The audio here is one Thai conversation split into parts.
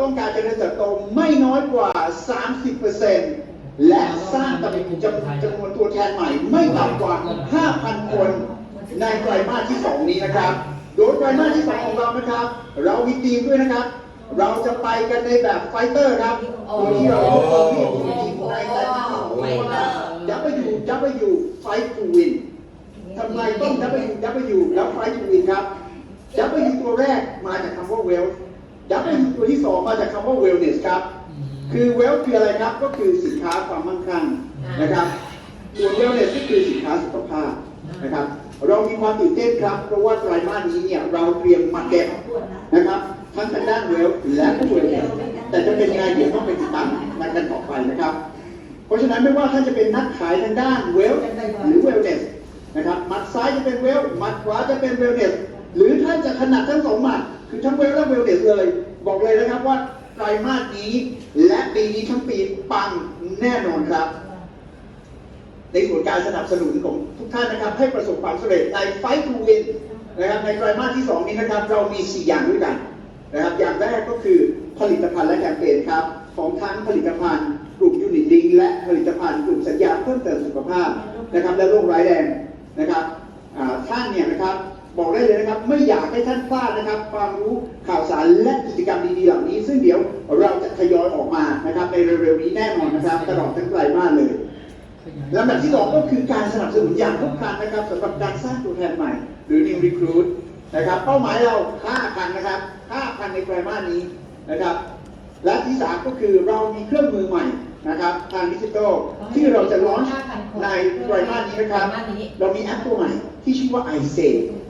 ต้องการเจะเติบโตไม่น้อยกว่า 30%และสร้างจำจำจำนวนตัวแทนใหม่ไม่ต่ำกว่า 5,000 คนในไตรมาสที่ 2 นี้นะครับ โดยไตรมาสที่ 2 ของเรานะครับ เรามีทีมด้วยนะครับ เราจะไปกันในแบบไฟเตอร์ครับโดยที่เราจะเรียกทีมในไตรมาสที่สองว่า W W Fight to Win ทำไมต้อง W W แล้ว Fight to Win ครับ W ตัวแรกมาจากคำว่า wealth W ตัวที่สองมาจากคำว่า wellness ครับ คือ wealth คืออะไรครับ ก็คือสินค้าความมั่งคั่งนะครับส่วน wellness ก็คือสินค้าสุขภาพนะครับ เรามีความตื่นเต้นครับ เพราะว่าไตรมาสนี้เนี่ยเราเตรียมมาเด็ดนะครับทั้งทางด้าน wealth และ wellness แต่จะเป็นยังไงเดี๋ยวต้องไปติดตามกันต่อไปนะครับ เพราะฉะนั้นไม่ว่าท่านจะเป็นนักขายทางด้าน wealth หรือ wellness นะครับหมัดซ้ายจะเป็น wealth หมัดขวาจะเป็น wellness หรือท่านจะถนัดทั้งสองหมัด คือทั้ง wealth และ wellness เลย บอกเลยนะครับว่าไตรมาสนี้ และปีนี้ทั้งปีปังแน่นอนครับ ในส่วนการสนับสนุนของทุกท่านนะครับ ให้ประสบความสำเร็จใน Fight to Win นะครับในไตรมาสที่ 2 นี้นะครับ เรามี 4 อย่างด้วยกันนะครับ อย่างแรกก็คือผลิตภัณฑ์และแคมเปญครับ ของทั้งผลิตภัณฑ์กลุ่มยูนิตลิงและผลิตภัณฑ์กลุ่มสัญญาเพิ่มเติมสุขภาพนะครับ และโรคร้ายแรงนะครับท่านเนี่ยนะครับ บอกได้เลยนะครับ ไม่อยากให้ท่านพลาดนะครับ ความรู้ข่าวสารและกิจกรรมดีๆเหล่านี้ ซึ่งเดี๋ยวเราจะทยอยออกมานะครับ ในเร็วๆนี้แน่นอนนะครับตลอดทั้งไตรมาสเลยลำดับที่สองก็คือการสนับสนุนอย่างทุกครั้งนะครับสำหรับการสร้างตัวแทนใหม่ หรือ new recruit นะครับ เป้าหมายเรา 5,000 นะครับ 5,000 ในไตรมาสนี้นะครับ และที่สามก็คือเรามีเครื่องมือใหม่นะครับทางดิจิทัลที่เราจะล้อนในไตรมาสนี้นะครับ เรามีแอปตัวใหม่ที่ชื่อว่า i s a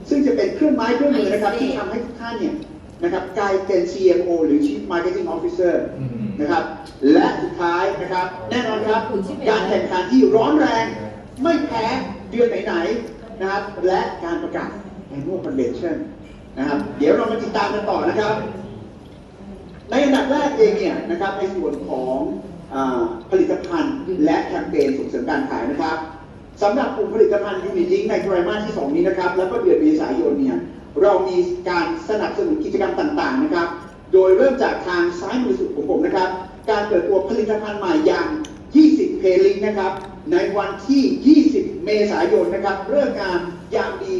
ซึ่งจะเป็นเครื่องไม้เครื่องมือนะครับ ที่ทำให้ทุกท่านเนี่ยนะครับกลายเป็น CMO หรือ Chief Marketing Officer อืมนะครับและสุดท้ายนะครับ แน่นอนครับการแข่งขันที่ร้อนแรงไม่แพ้เดือนไหนๆนะครับ และการประกาศ annual convention นะครับ เดี๋ยวเรามาติดตามกันต่อนะครับ ในอันดับแรกเองเนี่ยนะครับในส่วนของอาผลิตภัณฑ์และแคมเปญส่งเสริมการขายนะครับ สำหรับกลุ่มผลิตภัณฑ์ยูนิลิงในไตรมาสที่ 2 นี้นะครับ แล้วก็เดือนเมษายนเนี่ยเรามีการสนับสนุนกิจกรรมต่างๆนะครับ โดยเริ่มจากทางซ้ายมือสุดของผมนะครับ การเปิดตัวผลิตภัณฑ์ใหม่อย่าง 20 เพลิงนะครับ ในวันที่ 20 เมษายนนะครับ เริ่มงานอย่างดี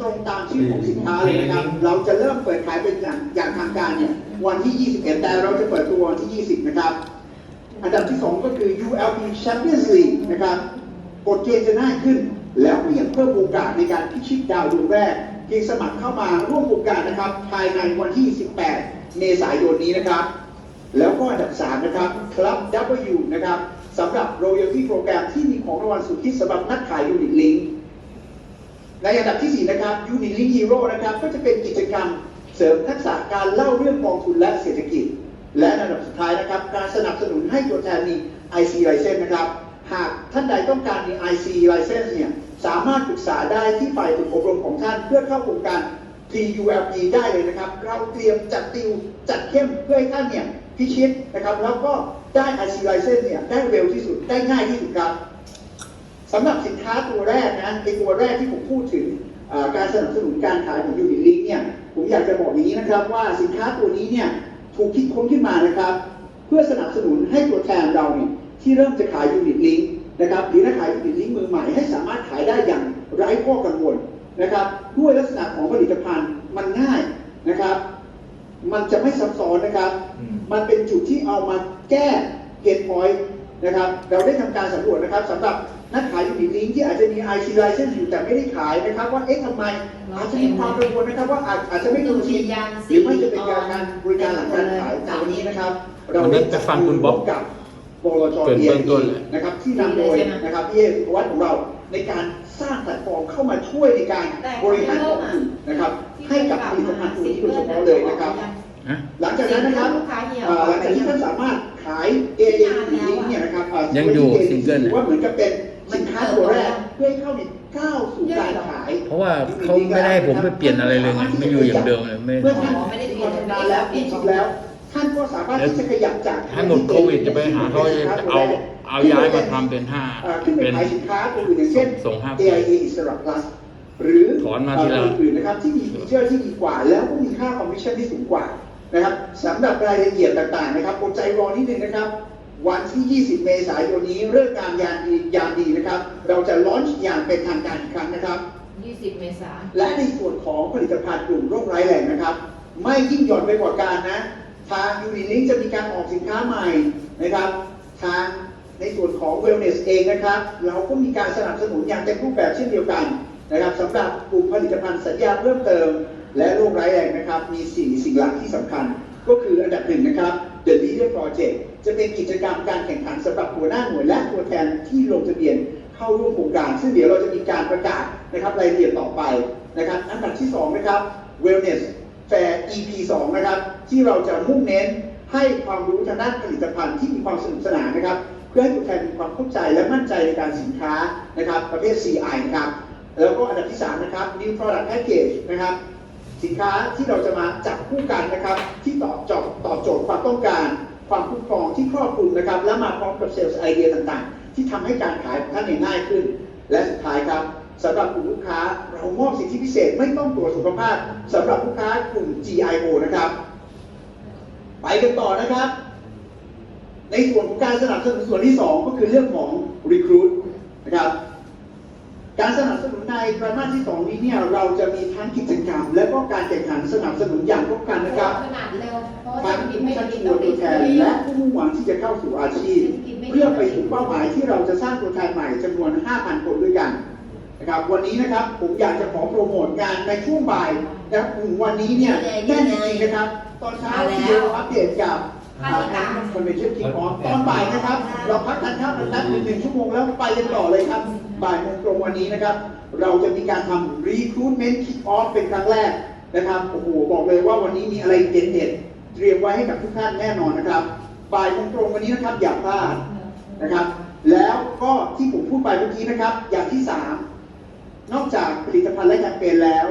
ตรงตามชื่อของสินค้าเลยนะครับ เราจะเริ่มเปิดขายเป็นอย่างอย่างทางการเนี่ยวันที่ 21 แต่เราจะเปิดตัววันที่ 20 นะครับ อันดับที่ 2 ก็คือ ULP Champions League นะครับ กฎเกณฑ์จะง่ายขึ้น แล้วก็ยังเพิ่มโอกาสในการพิชิตดาวดวงแรกเพียงสมัครเข้ามาร่วมโครงการนะครับ ภายในวันที่ 18 เมษายนนี้นะครับ แล้วก็อันดับ 3 นะครับ Club W นะครับสำหรับ Royalty Program ที่มีของรางวัลสุดที่สำหรับนักขายยูนิตลิงในอันดับที่ 4 นะครับ Unilink Hero นะครับ ก็จะเป็นกิจกรรมเสริมทักษะการเล่าเรื่องกองทุนและเศรษฐกิจ และอันดับสุดท้ายนะครับ การสนับสนุนให้ตัวแทนมี IC License นะครับ หากท่านใดต้องการมี IC License เนี่ยสามารถปรึกษาได้ที่ฝ่ายฝึกอบรมของท่านเพื่อเข้าโครงการ TULP ได้เลยนะครับ เราเตรียมจัดติวจัดเข้มเพื่อให้ท่านเนี่ยพิชิตนะครับแล้วก็ได้ IC License เนี่ยได้เร็วที่สุดได้ง่ายที่สุดครับสำหรับสินค้าตัวแรกนะในตัวแรกที่ผมพูดถึงการสนับสนุนการขายของยูนิลิงเนี่ยผมอยากจะบอกอย่างนี้นะครับว่าสินค้าตัวนี้เนี่ยถูกคิดค้นขึ้นมานะครับ เพื่อสนับสนุนให้ตัวแทนเราเนี่ย ที่เริ่มจะขายยูนิตลิงนะครับหรือนักขายยูนิตลิงมือใหม่ให้สามารถขายได้อย่างไร้ข้อกังวลนะครับด้วยลักษณะของผลิตภัณฑ์มันง่ายนะครับ มันจะไม่ซับซ้อนนะครับอืมมันเป็นจุดที่เอามาแก้เกณฑ์พอยต์นะครับ เราได้ทำการสำรวจนะครับสำหรับนักขายยูนิตลิงที่อาจจะมี IC license อยู่แต่ไม่ได้ขายนะครับ ว่าเอ๊ะทำไมอาจจะมีความกังวลนะครับว่าอาจอาจจะไม่ดูทีหรือไม่จะเป็นการการบริการหลังการขายแต่วันนี้นะครับ เราวันนั้นไปฟังคุณบ๊อบกับ บลจเกริ่นเบื้องต้นเลยนะครับที่นำโดยนะครับพี่เอสุวัฒน์ของเราในการสร้างแพลตฟอร์มเข้ามาช่วยในการบริหารของคุณนะครับ ให้กับผลิตภัณฑ์ตัวนี้โดยเฉพาะเลยนะครับฮะหลังจากนั้นนะครับลูกค้าเหี่ยวเอ่อหลังจากที่ท่านสามารถขาย AA ลิงเนี่ยนะครับเยังอยู่ AAA ซิงเกิลถือว่าเหมือนกับเป็นสินค้าตัวแรกเพื่อให้เข้าเนี่ยก้าวสู่การขาย เพราะว่าเขาไม่ได้ให้ผมไปเปลี่ยนอะไรเลยไงไม่อยู่อย่างเดิมเลยไม่เมื่อท่านไม่ได้ทำงานแล้วจริงๆแล้ว ท่านก็สามารถที่จะขยับจากถ้าหมดโควิดจะไปหาเขาเอาเอาย้ายมาทำเป็นห้าอ่อขึ้นไปเป็นขายสินค้าตัวอื่นอย่างเช่นส่งห้า AIA อิสระ plus หรือถอนมาทีละเอื่นๆนะครับที่มีฟีเจอร์ที่ดีกว่า แล้วก็มีค่าคอมมิชชั่นที่สูงกว่านะครับสำหรับรายละเอียดต่างๆนะครับอดใจรอนิดนึงนะครับ วันที่ 20 เมษายนนี้เรื่องการยานดียานดีนะครับ เราจะลอนช์อย่างเป็นทางการอีกครั้งนะครับ 20 เมษาและในส่วนของผลิตภัณฑ์กลุ่มโรคร้ายแรงนะครับ ไม่ยิ่งหย่อนไปกว่าการนะ ทางยูนิลิงจะมีการออกสินค้าใหม่นะครับ ทางในส่วนของเวลเนสเองนะครับ เราก็มีการสนับสนุนอย่างเต็มรูปแบบเช่นเดียวกันนะครับสำหรับกลุ่มผลิตภัณฑ์สัญญาเพิ่มเติม และโรคร้ายแรงนะครับ มีสี่สิ่งหลักที่สำคัญ ก็คืออันดับหนึ่งนะครับ The Leader Project จะเป็นกิจกรรมการแข่งขันสำหรับหัวหน้าหน่วยและตัวแทนที่ลงทะเบียนเข้าร่วมโครงการ ซึ่งเดี๋ยวเราจะมีการประกาศนะครับรายละเอียดต่อไปนะครับ อันดับที่สองนะครับ Wellness Fair EP 2 นะครับ ที่เราจะมุ่งเน้นให้ความรู้ทางด้านผลิตภัณฑ์ที่มีความสนุกสนานนะครับ เพื่อให้ตัวแทนมีความเข้าใจและมั่นใจในการสินค้านะครับ ประเภท CI นะครับ แล้วก็อันดับที่ 3 นะครับ New Product Package นะครับ สินค้าที่เราจะมาจับคู่กันนะครับ ที่ตอบโจทย์ตอบโจทย์ความต้องการ ความคุ้มครองที่ครอบคลุมนะครับ และมาพร้อมกับเซลล์ไอเดียต่างๆ ที่ทำให้การขายของท่านง่ายขึ้น และสุดท้ายครับ สำหรับกลุ่มลูกค้าเรามอบสิทธิพิเศษไม่ต้องตรวจสุขภาพสำหรับลูกค้ากลุ่ม GIO นะครับ ไปกันต่อนะครับ ในส่วนของการสนับสนุนส่วนที่ 2 ก็คือเรื่องของ recruit นะครับการสนับสนุนในไตรมาสที่ 2 นี้เนี่ยเราจะมีทั้งกิจกรรม และก็การแข่งขันสนับสนุนอย่างครบครันนะครับขนาดเร็วเพราะว่าทั้งเศรษฐกิจผู้ไม่ชักดีชต้วอนงตัวแทนและผู้มุ่งหวังที่จะเข้าสู่อาชีพ เพื่อไปถึงเป้าหมายที่เราจะสร้างตัวแทนใหม่จำนวน 5,000 คนด้วยกัน นะครับวันนี้นะครับผมอยากจะขอโปรโมทงานในช่วงบ่ายนะครับกลุ่มวันนี้เนี่ยแน่นจริงๆนะครับ ตอนเช้าที่เราอัปเดตกับคอนเวนชั่นคิงออฟตอนบ่ายนะครับ เราพักทานข้าวกันแป๊บหนึ่งหนึ่งชั่วโมงแล้วไปกันต่อเลยครับ บ่ายโมงตรงวันนี้นะครับ เราจะมีการทำ recruitment kick off เป็นครั้งแรกนะครับโอ้โหบอกเลยว่าวันนี้มีอะไรเด็ดๆเตรียมไว้ให้กับทุกท่านแน่นอนนะครับ บ่ายโมงตรงวันนี้นะครับอย่าพลาดนะครับ แล้วก็ที่ผมพูดไปเมื่อกี้นะครับ อย่างที่สาม นอกจากผลิตภัณฑ์และแคมเปญแล้ว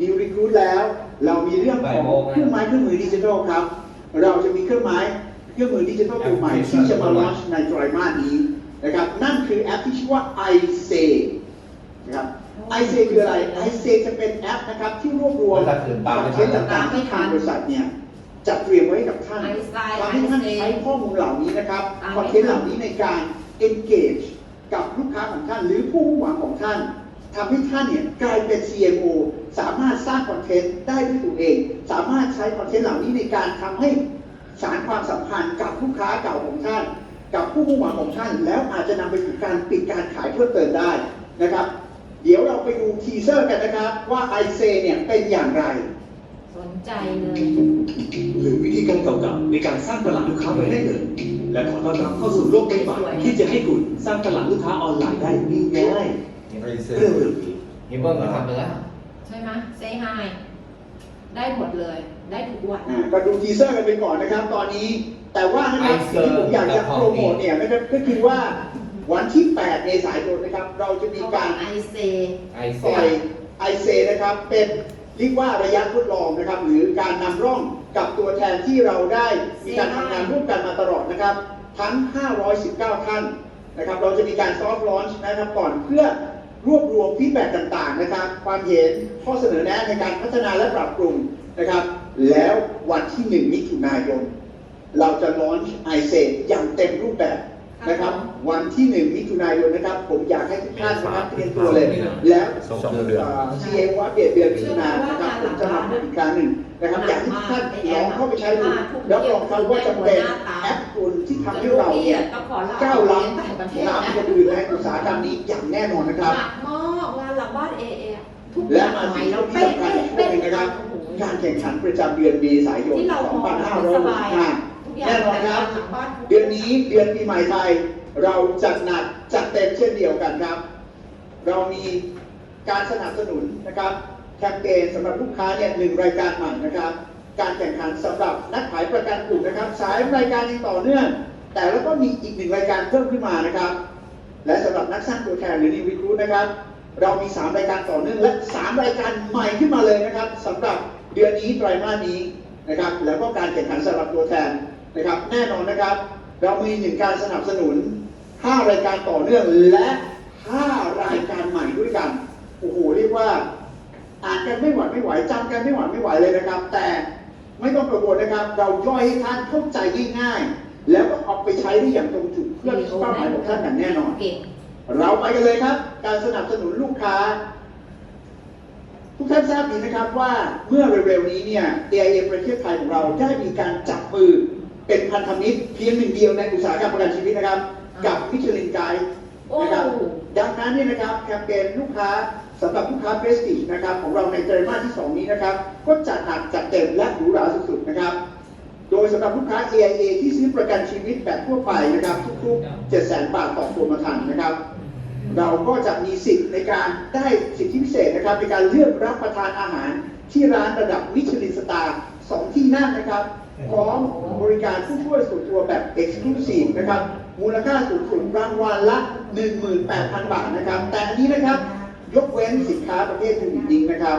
New Recruit แล้ว เรามีเรื่องของเครื่องไม้เครื่องมือดิจิทัลครับ เราจะมีเครื่องไม้เครื่องมือดิจิทัลตัวใหม่ที่จะมาลอนช์ในไตรมาสนี้นะครับนั่นคือแอปที่ชื่อว่า iSay นะครับ iSay คืออะไร iSay จะเป็นแอปนะครับที่รวบรวมเวลาตื่นตามไม่ทันคอนเทนต์ต่างๆที่ทางบริษัทเนี่ยจัดเตรียมไว้ให้กับท่าน iSay ทำให้ท่าน iSay ใช้ข้อมูลเหล่านี้นะครับตามคไม่อนทันเทนต์เหล่านี้ในการ engage กับลูกค้าของท่านหรือผู้มุ่งหวังของท่าน ทำให้ท่านเนี่ยกลายเป็น CMO สามารถสร้างคอนเทนต์ได้ด้วยตัวเอง สามารถใช้คอนเทนต์เหล่านี้ในการทำให้สารความสัมพันธ์กับลูกค้าเก่าของท่าน กับผู้มุ่งหวังของท่าน แล้วอาจจะนำไปสู่การปิดการขายเพิ่มเติมได้นะครับ เดี๋ยวเราไปดูทีเซอร์กันนะครับ ว่า i s a เนี่ยเป็นอย่างไร สนใจเลย หรือวิธีการเก่าๆในการสร้างตลาดลูกค้าไว้ได้เลย และขอต้อนรับเข้าสู่โลกใหม่ๆที่จะให้คุณสร้างตลาดลูกค้าออนไลน์ได้ง่ายๆ เร็วๆนี้นี่เบิ้งมาทำไปแล้วใช่ไหม say hi ได้หมดเลย ได้ทุกวัน อ่าก็ดูทีเซอร์กันไปก่อนนะครับ ตอนนี้ แต่ว่านะครับไอเซอร์ที่ผมอยากจะโปรโมทเนี่ยนะครับก็คือว่าวันที่ 8 เมษายนนะครับ เราจะมีการไอเซไอเซปล่อยไอเซนะครับ เป็นเรียกว่าระยะทดลองนะครับ หรือการนำร่องกับตัวแทนที่เราได้มีการทำงานร่วมกันมาตลอดนะครับ ทั้ง 519 ท่านนะครับ เราจะมีการซอฟต์ลอนช์นะครับก่อนเพื่อ รวบรวมฟีดแบ็ต่างๆนะครับ ความเห็นข้อเสนอแนะในการพัฒนาและปรับปรุงนะครับ แล้ววันที่ 1 มิถุนายน เราจะลอนไอเซอย่างเต็มรูปแบบ นะครับ วันที่1มิถุนายนนะครับ ผมอยากให้ทุกท่านนะครับเตรียมตัวเลย แล้วสองเดือนซีเอว่าเดือนเดือนมิถุนายนนะครับผมจะมาพูดอีกครั้งหนึ่งนะครับอยากให้ทุกท่านลองเข้าไปใช้ดูแล้วลองฟังว่าจะเป็นแอปคุณที่ทำให้เราเนี่ยก้าวล้ำล้ำคนอื่นในอุตสาหกรรมนี้อย่างแน่นอนนะครับหนักมากงานหลังบ้านเอเอทุกอและย่างมาใหม่ที่เราที่เป๊ะสำคัญเป๊ะอีกช่วงหเป๊ะนึ่งนะครับโอ้โหการแข่งขันประจำเดือนเมษายนที่เรามองสบายอะทุก2565อย่าง แน่นอนครับหลังบ้านเดือนนี้เดือนปีใหม่ไทย เราจัดหนักจัดเต็มเช่นเดียวกันครับ เรามีการสนับสนุนนะครับแคมเปญสำหรับลูกค้าเนี่ยหนึ่งรายการใหม่นะครับ การแข่งขันสำหรับนักขายประกันกลุ่มนะครับ สายรายการยังต่อเนื่อง แต่แล้วก็มีอีกหนึ่งรายการเพิ่มขึ้นมานะครับ และสำหรับนักสร้างตัวแทนหรือนิวิครูนะครับ เรามี 3 รายการต่อเนื่องและ 3 รายการใหม่ขึ้นมาเลยนะครับสำหรับเดือนนี้ไตรมาสนี้นะครับ แล้วก็การแข่งขันสำหรับตัวแทน นะครับแน่นอนนะครับ เรามีหนึ่งการสนับสนุน 5 รายการต่อเนื่องและ 5 รายการใหม่ด้วยกันโอ้โหเรียกว่าอ่านกันไม่หวัดไม่ไหวจำกันไม่หวัดไม่ไหวเลยนะครับ แต่ไม่ต้องกังวลนะครับ เราย่อยให้ท่านเข้าใจง่ายๆแล้วก็เอาไปใช้ได้อย่างตรงจุดเพื่อเป้าหมายของท่านอย่างแน่นอนเก่งเราไปกันเลยครับ การสนับสนุนลูกค้า ทุกท่านทราบดีนะครับว่าเมื่อเร็วๆนี้เนี่ย AIA ประเทศไทยของเราได้มีการจับมือ เป็นพันธมิตรเพียงหนึ่งเดียวในอุตสาหกรรมประกันชีวิตนะครับ กับมิชลินไกด์นะครับโอ้ดังนั้นเนี่ยนะครับแคมเปญลูกค้าสำหรับลูกค้าเพรสติชนะครับของเราในไตรมาสที่ 2 นี้นะครับ ก็จัดหนักจัดเต็มและหรูหราสุดๆนะครับ โดยสำหรับลูกค้า AIA ที่ซื้อประกันชีวิตแบบทั่วไปนะครับทุกๆ 700,000 บาทต่อกรมธรรม์นะครับ เราก็จะมีสิทธิ์ในการได้สิทธิพิเศษนะครับในการเลือกรับประทานอาหารที่ร้านระดับมิชลินสตาร์สองที่นั่งนะครับ พร้อมบริการผู้ช่วยส่วนตัวแบบ Exclusive นะครับ มูลค่าสูงสุดรางวัลละ 18,000 บาทนะครับ แต่อันนี้นะครับ ยกเว้นสินค้าประเภทยูนิตดิ้งนะครับ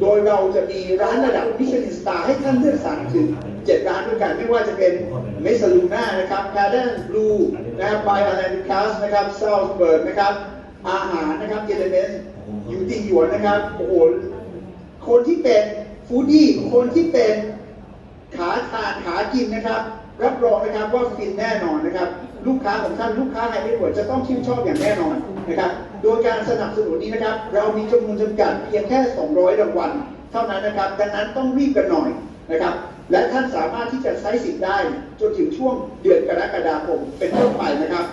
โดยเราจะมีร้านระดับมิชลินสตาร์ให้ท่านเลือกสรรถึง7ร้านด้วยกันไม่ว่าจะเป็นเมสลูน่านะครับแคเดนบลูนะครับไบอาร์แลนด์คัสนะครับซาวส์เบิร์กนะครับ อาหารนะครับเจเลเมนยูตีหยวนนะครับ โอ้โห คนที่เป็นฟู้ดี้คนที่เป็น ขาทานขากินนะครับ รับรองนะครับว่าฟินแน่นอนนะครับ ลูกค้าของท่านลูกค้าไฮเดรดจะต้องชื่นชอบอย่างแน่นอนนะครับ โดยการสนับสนุนนี้นะครับ เรามีจำนวนจำกัดเพียงแค่ 200 รางวัลเท่านั้นนะครับ ดังนั้นต้องรีบกันหน่อยนะครับ และท่านสามารถที่จะใช้สิทธิ์ได้จนถึงช่วงเดือนกรกฎาคมเป็นต้นไปนะครับ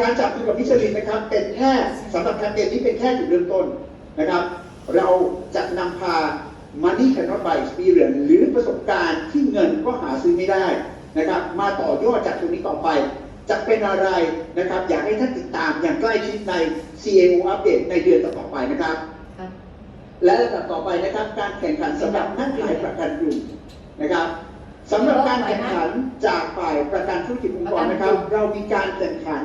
การจับมือกับมิชลินนะครับ เป็นแค่สำหรับแคมเปญนี้เป็นแค่จุดเริ่มต้นนะครับ เราจะนำพา Money Cannot Buy Experience หรือประสบการณ์ที่เงินก็หาซื้อไม่ได้นะครับ มาต่อยอดจากตรงนี้ต่อไป จะเป็นอะไรนะครับ อยากให้ท่านติดตามอย่างใกล้ชิดใน CAO Update ในเดือนต่อๆไปนะครับครับและลำดับต่อไปนะครับ การแข่งขันสำหรับนักขายประกันกลุ่มนะครับสำหรับการแข่งขันจากฝ่ายประกันธุรกิจองค์กรนะครับ เรามีการแข่งขัน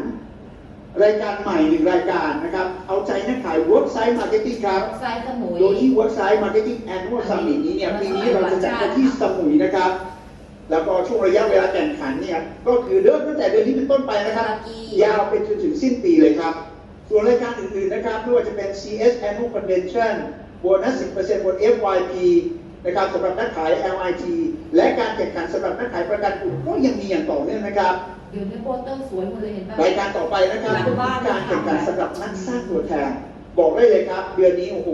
รายการใหม่หนึ่งรายการนะครับ เอาใจนักขาย Worksite Marketing ครับไซส์สมุยโดยที่ Worksite Marketing Annual Summit นี้เนี่ยปีนี้เราจะจัดกันที่สมุยนะครับ แล้วก็ช่วงระยะเวลาแข่งขันเนี่ยก็คือเริ่มตั้งแต่เดือนนี้เป็นต้นไปนะครับ ยาวไปจนถึงสิ้นปีเลยครับ ส่วนรายการอื่นๆนะครับไม่ว่าจะเป็น CS Annual Convention โบนัส10%บน FYP นะครับสำหรับนักขาย LIT และการแข่งขันสำหรับนักขายประกันกลุ่มก็ยังมีอย่างต่อเนื่องนะครับเดี๋ยวนี้โปสเตอร์สวยหมดเลยเห็นป่ะ รายการต่อไปนะครับหลังก็คือบ้านการแข่งขันสำหรับนักสร้างตัวแทน บอกได้เลยครับ เดือนนี้โอ้โห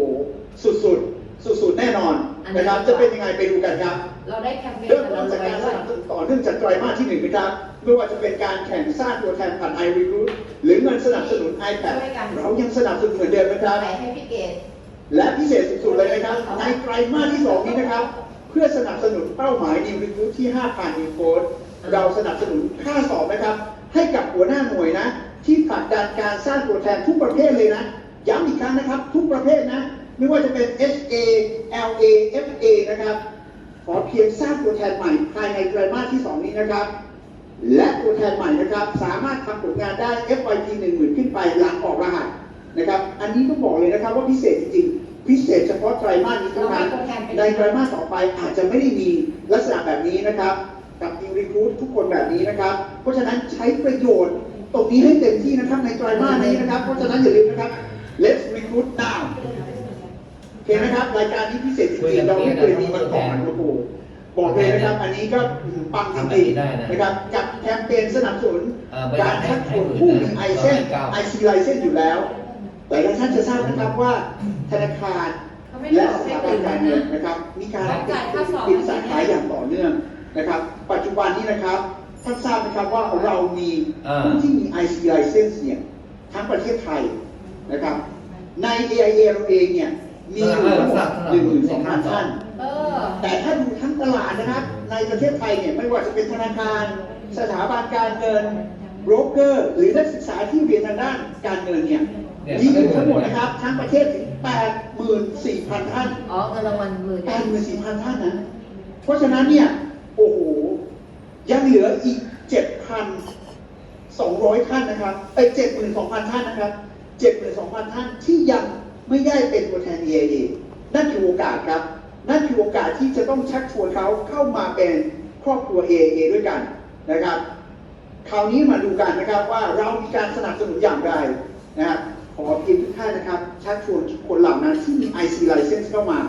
สุดๆ สุดๆ แน่นอนนะครับ จะเป็นยังไงไปดูกันครับ เราได้แคมเปญเริ่มกับต้เรานจากไปการด้สวยนับสนุนต่อเนื่องจากไตรมาสที่หนึ่งนะครับ ไม่ว่าจะเป็นการแข่งสร้างตัวแทนผ่าน i recruit หรือเงินสนับสนุน iPad เรายังสนับสนุนเหมือนเดิมนะครับไปให้พี่เกด และพิเศษสุดๆเลยนะครับในไตรมาสที่ 2 นี้นะครับ เพื่อสนับสนุนเป้าหมาย New Recruit ที่5,000 New Code เราสนับสนุนค่าสอบนะครับ ให้กับหัวหน้าหน่วยนะ ที่ผลักดันการสร้างตัวแทนทุกประเภทเลยนะ ย้ำอีกครั้งนะครับ ทุกประเภทนะ ไม่ว่าจะเป็น SA LA FA นะครับ ขอเพียงสร้างตัวแทนใหม่ภายในไตรมาสที่ 2 นี้นะครับ และตัวแทนใหม่นะครับ สามารถทำผลงานได้ FYP 1 0,000ขึ้นไปหลังออกรหัส นะครับ อันนี้ต้องบอกเลยนะครับว่าพิเศษจริงๆ พิเศษเฉพาะไตรมาสนี้เท่านั้น ในไตรมาสต่อไปอาจจะไม่ได้มีลักษณะแบบนี้นะครับ กับทีมรีคูดทุกคนแบบนี้นะครับ เพราะฉะนั้นใช้ประโยชน์ตรงนี้ให้เต็มที่นะครับในไตรมาสนี้นะครับ เพราะฉะนั้นอย่าลืมนะครับ let's recruit now โอเคนะครับ รายการนี้พิเศษจริงๆเราไม่เคยมีมาก่อนโอ้โหบอกเลยนะครับ อันนี้ก็ปังจริงๆนะครับกับแคมเปญสนับสนุนการชักชวนผู้มีไอเส้นไอซีไลเส้นอยู่แล้ว แต่ละท่านจะทราบนะครับว่าธนาคารเขาไม่ได้และบอกสให้ถาบัตื่นนการนะเงินนะครับมีการต้องจ่ายค่าสอบปิดสาขาอย่างต่อเนื่องนะครับ ปัจจุบันนี้นะครับท่านทราบไหมครับว่าเรามีผู้ที่มี IC license เนี่ยทั้งประเทศไทยนะครับใน AIA เราเองเนี่ยมีอยู่ทั้งหมด12,000ท่านเออแต่ถ้าดูทั้งตลาดนะครับ ในประเทศไทยเนี่ยไม่ว่าจะเป็นธนาคาร สถาบันการเงินโบรกเกอร์ หรือนักศึกษาที่เรียนทางด้านการเงินเนี่ย มีอยู่ทั้งหมดนะครับทั้งประเทศถึง84,000 ท่านอ๋อเงินรางวัลหมื่น84,000 ท่านนะ เพราะฉะนั้นเนี่ย โอ้โห ยังเหลืออีก 7,200 ท่านนะครับไอ้ย72,000 ท่านนะครับ 72,000 ท่านที่ยังไม่ได้เป็นตัวแทน EIA นั่นคือโอกาสครับ นั่นคือโอกาสที่จะต้องชักชวนเขาเข้ามาเป็นครอบครัว AIA ด้วยกันนะครับ คราวนี้มาดูกันนะครับว่าเรามีการสนับสนุนอย่างไรนะครับ ขอเพียงทุกท่านนะครับชักชวนคนเหล่านั้นที่มี IC license เข้ามา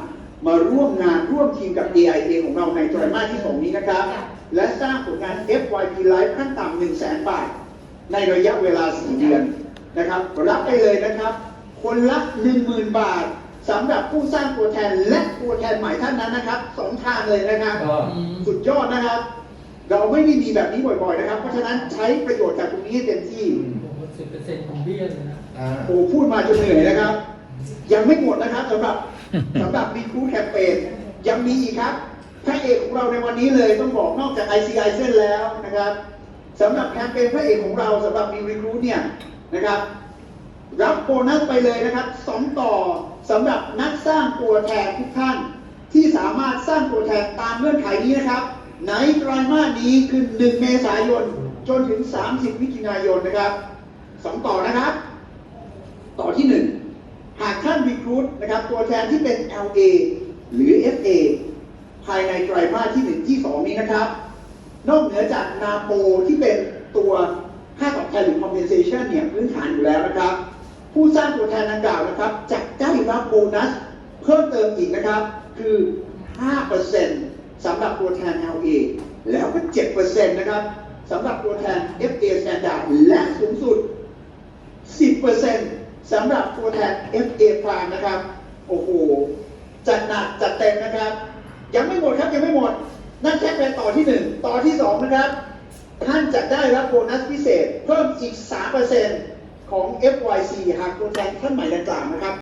มาร่วมงานร่วมทีมกับ AIA ของเราในไตรมาสที่ 2 นี้นะครับค่ะและสร้างผลงาน FYP Live ขั้นต่ำ1 0 0 0 0แบาท ในระยะเวลา 4 เดือนนะครับ รับไปเลยนะครับ คนละ 10,000 บาทสำหรับผู้สร้างตัวแทนและตัวแทนใหม่ท่านนั้นนะครับสองทางเลยนะครับก็สุดยอดนะครับ เราไม่ได้มีแบบนี้บ่อยๆนะครับ เพราะฉะนั้นใช้ประโยชน์จากตรงนี้ให้เต็มที่ผม สิบเปอร์เซ็นต์ของเบี้ยเลยนะ อ่าโอ้พูดมาจนเหนื่อยนะครับ ยังไม่หมดนะครับสำหรับ สำหรับรีคูแคมเปญยังมีอีกครับพระเอกของเราในวันนี้เลยต้องบอกนอกจาก ICI เส้นแล้วนะครับสำหรับแคมเปญพระเอกของเราสำหรับมีรีคูเนี่ยนะครับ รับโบนัสไปเลยนะครับสองต่อสำหรับนักสร้างตัวแทนทุกท่าน ที่สามารถสร้างตัวแทนตามเงื่อนไขนี้นะครับ ในไตรมาสนี้คือ 1 เมษายน จนถึง 30 มิถุนายนนะครับ สองต่อนะครับ ต่อที่1หากท่านรีครูดนะครับ ตัวแทนที่เป็น LA หรือ FA ภายในไตรมาสที่1ที่2นี้นะครับ นอกเหนือจากนาโปที่เป็นตัวค่าตอบแทนหรือ compensation เนี่ยพื้นฐานอยู่แล้วนะครับ ผู้สร้างตัวแทนดังกล่าวนะครับจะได้รับโบนัสเพิ่มเติมอีกนะครับ คือ 5%สำหรับตัวแทน LA แล้วก็ 7%นะครับสำหรับตัวแทน FA Standard และสูงสุด 10%สำหรับตัวแทน FA Prime นะครับ โอ้โห จัดหนักจัดเต็มนะครับ ยังไม่หมดครับยังไม่หมด นั่นแค่เป็นต่อที่ 1 ต่อที่ 2 นะครับ ท่านจะได้รับโบนัสพิเศษเพิ่มอีก 3%ของ FYC หากตัวแทนท่านใหม่ดังกล่าวนะครับ